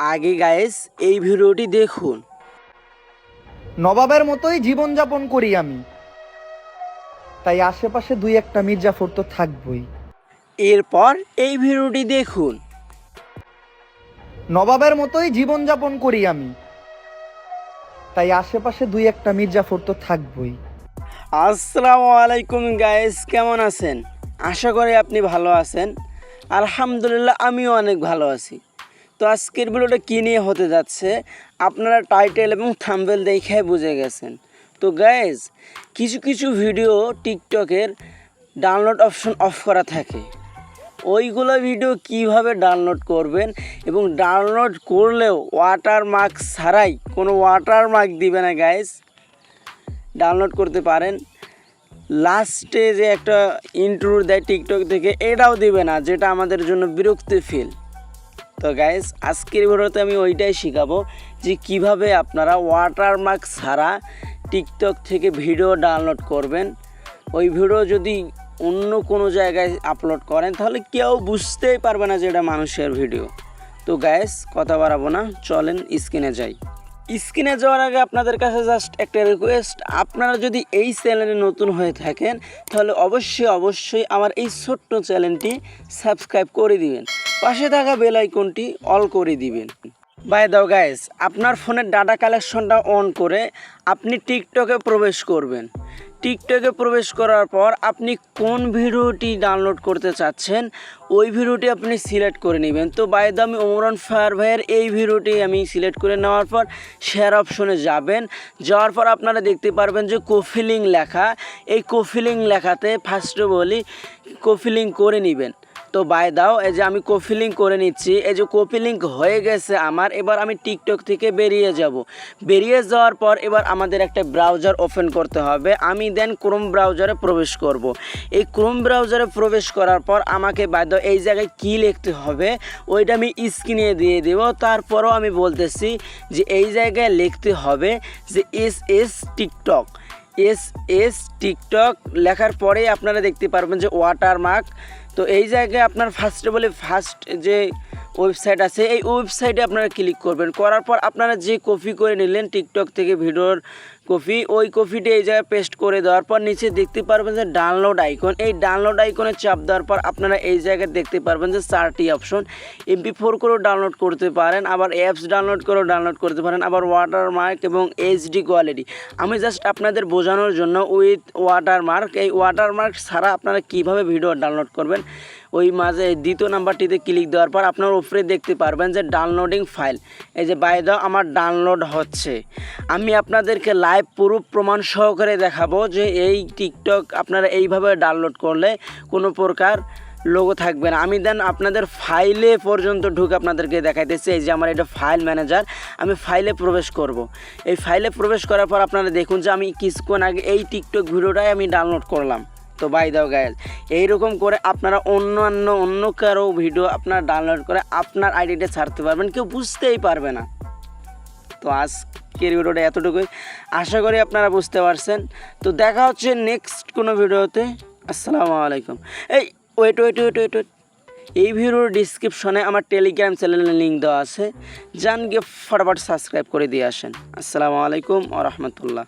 আগে গায়েস এই ভিডিওটি দেখুন। নবাবের মতোই জীবনযাপন করি আমি। তাই আশেপাশে দুই একটা মির্জাফর তো থাকবই। এরপর এই ভিডিওটি দেখুন। নবাবের মতোই জীবনযাপন করি আমি। তাই আশেপাশে দুই একটা মির্জাফর তো থাকবই। আসসালামু আলাইকুম গায়েস কেমন আছেন? আশা করি আপনি ভালো আছেন। আলহামদুলিল্লাহ আমিও অনেক ভালো আছি। তো আজকের ভিডিওটা কী নিয়ে হতে যাচ্ছে? আপনারা টাইটেল এবং থাম্বেল দেখে বুঝে গেছেন। তো গায়েস কিছু কিছু ভিডিও টিকটকের ডাউনলোড অপশন অফ করা থাকে। ওইগুলো ভিডিও কীভাবে ডাউনলোড করবেন এবং ডাউনলোড করলেও ওয়াটার মার্ক ছাড়াই কোনো ওয়াটার মার্ক দিবে না গাইস ডাউনলোড করতে পারেন। লাস্টে যে একটা ইন্ট্রোর দেয় টিকটক থেকে, এটাও দিবে না, যেটা আমাদের জন্য বিরক্তি ফিল তো গাইস আজকের ভিডিওতে আমি ওইটাই শেখাবো যে কীভাবে আপনারা ওয়াটারমার্ক ছাড়া টিকটক থেকে ভিডিও ডাউনলোড করবেন। ওই ভিডিও যদি অন্য কোনো জায়গায় আপলোড করেন, তাহলে কেউ বুঝতেই পারবে না যে এটা মানুষের ভিডিও তো গাইস কথা বাড়াবো না, চলেন স্ক্রিনে যাই। স্ক্রিনে যাওয়ার আগে আপনাদের কাছে জাস্ট একটা রিকোয়েস্ট আপনারা যদি এই চ্যানেলে নতুন হয়ে থাকেন, তাহলে অবশ্যই অবশ্যই আমার এই ছোট্ট চ্যানেলটি সাবস্ক্রাইব করে দিবেন। পাশে থাকা বেল আইকনটি অল করে দিবেন। বাই দাও গাইস আপনার ফোনের ডাটা কালেকশনটা অন করে আপনি টিকটকে প্রবেশ করবেন। টিকটকে প্রবেশ করার পর আপনি কোন ভিডিওটি ডাউনলোড করতে চাচ্ছেন, ওই ভিডিওটি আপনি সিলেক্ট করে নেবেন। তো বাই বাইদ আমি ওমরান ফায়ার ভাইয়ের এই ভিডিওটি আমি সিলেক্ট করে নেওয়ার পর শেয়ার অপশনে যাবেন। যাওয়ার পর আপনারা দেখতে পারবেন যে কোফিলিং লেখা। এই কোফিলিং লেখাতে ফার্স্টে বলি কোফিলিং করে নেবেন। তো বাই দাও, এই যে আমি কপি লিঙ্ক করে নিচ্ছি। এই যে কপি লিঙ্ক হয়ে গেছে আমার, এবার আমি টিকটক থেকে বেরিয়ে যাব। বেরিয়ে যাওয়ার পর এবার আমাদের একটা ব্রাউজার ওপেন করতে হবে। আমি দেন ক্রোম ব্রাউজারে প্রবেশ করব। এই ক্রোম ব্রাউজারে প্রবেশ করার পর আমাকে বাই দাও, এই জায়গায় কী লিখতে হবে, ওইটা আমি স্ক্রিনে দিয়ে দেব। তারপরও আমি বলতেছি যে এই জায়গায় লিখতে হবে যে S S TikTok S S, TikTok লেখার পরেই আপনারা দেখতে পারবেন যে ওয়াটারমার্ক তো এই জায়গায় আপনার ফার্স্ট বলে ফার্স্ট যে ওয়েবসাইট আছে। এই ওয়েবসাইটে আপনারা ক্লিক করবেন। করার পর আপনারা যে কপি করে নিলেন টিকটক থেকে ভিডিওর কপি ওই কপিটি এই জায়গায় পেস্ট করে দেওয়ার পর নিচে দেখতে পারবেন যে ডাউনলোড আইকন এই ডাউনলোড আইকনে চাপ দেওয়ার পর আপনারা এই জায়গায় দেখতে পারবেন যে চারটি অপশন এমপি ফোর করেও ডাউনলোড করতে পারেন, আবার অ্যাপস ডাউনলোড করেও ডাউনলোড করতে পারেন, আবার ওয়াটারমার্ক এবং এইচডি কোয়ালিটি আমি জাস্ট আপনাদের বোঝানোর জন্য উইথ ওয়াটারমার্ক এই ওয়াটারমার্ক ছাড়া আপনারা কীভাবে ভিডিও ডাউনলোড করবেন? ওই মাঝে দ্বিতীয় নাম্বারটিতে ক্লিক দেওয়ার পর আপনার উপরে দেখতে পারবেন যে ডাউনলোডিং ফাইল এই যে বাই দাও আমার ডাউনলোড হচ্ছে। আমি আপনাদেরকে লাইভ প্রুফ প্রমাণ সহকারে দেখাবো যে এই টিকটক আপনারা এইভাবে ডাউনলোড করলে কোনো প্রকার লোগো থাকবে না। আমি দেন আপনাদের ফাইলে পর্যন্ত ঢুকে আপনাদেরকে দেখাইতেছি, এই যে আমার এটা ফাইল ম্যানেজার আমি ফাইলে প্রবেশ করব। এই ফাইলে প্রবেশ করার পর আপনারা দেখুন যে আমি কিছুক্ষণ আগে এই টিকটক ভিডিওটাই আমি ডাউনলোড করলাম। তো বাই দাও গায়েল এইরকম করে আপনারা অন্যান্য, অন্য কারও ভিডিও আপনারা ডাউনলোড করে আপনার আইডিটা ছাড়তে পারবেন, কেউ বুঝতেই পারবে না। তো আজকের ভিডিওটা এতটুকুই। আশা করি আপনারা বুঝতে পারছেন। তো দেখা হচ্ছে নেক্সট কোনো ভিডিওতে আসসালামু আলাইকুম। এই wait wait wait wait wait এই ভিডিওর ডিসক্রিপশনে আমার টেলিগ্রাম চ্যানেলের লিঙ্ক দেওয়া আছে। যান গিয়ে ফটাফট সাবস্ক্রাইব করে দিয়ে আসেন। আসসালামু আলাইকুম ও রহমতুল্লাহ।